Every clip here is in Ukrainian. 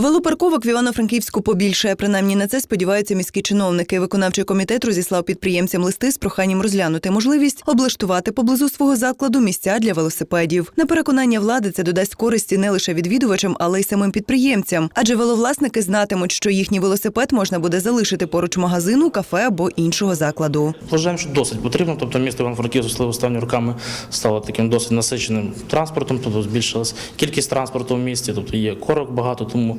Велопарковок в Івано-Франківську побільшає. Принаймні на це сподіваються міські чиновники. Виконавчий комітет розіслав підприємцям листи з проханням розглянути можливість облаштувати поблизу свого закладу місця для велосипедів. На переконання влади це додасть користі не лише відвідувачам, але й самим підприємцям. Адже веловласники знатимуть, що їхній велосипед можна буде залишити поруч магазину, кафе або іншого закладу. Вважаємо, що досить потрібно. Тобто місто Івано-Франківськ, особливо останніми роками, стало таким досить насиченим транспортом, тобто збільшилась кількість транспорту в місті, тобто є корок багато, тому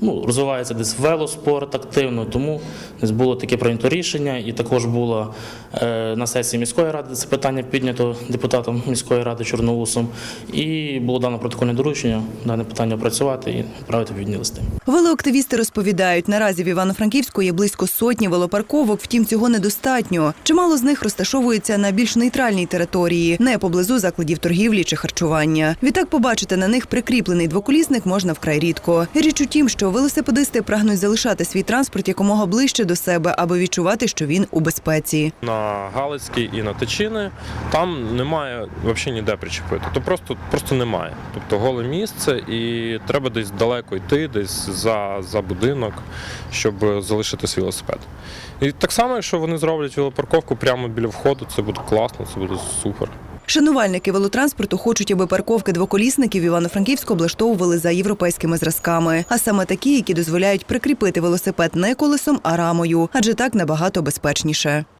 ну, розвивається десь велоспорт активно, тому десь було таке прийнято рішення, і також було е, на сесії міської ради це питання піднято депутатом міської ради Чорноусом, і було дано протокольне доручення дане питання опрацювати і відправити відповідні листи. Велоактивісти розповідають, наразі в Івано-Франківську є близько сотні велопарковок, втім цього недостатньо. Чимало з них розташовуються на більш нейтральній території, не поблизу закладів торгівлі чи харчування. Відтак побачити на них прикріплений двоколісник можна вкрай рідко. Річ у тім, велосипедисти прагнуть залишати свій транспорт якомога ближче до себе, аби відчувати, що він у безпеці. на Галицькій і на Тичини там немає взагалі ніде причепити. То просто, просто немає. Тобто голе місце, і треба десь далеко йти, десь за, за будинок, щоб залишити свій велосипед. І так само, якщо вони зроблять велопарковку прямо біля входу, це буде класно, це буде супер. Шанувальники велотранспорту хочуть, аби парковки двоколісників Івано-Франківську облаштовували за європейськими зразками, а саме такі, які дозволяють прикріпити велосипед не колесом, а рамою, адже так набагато безпечніше.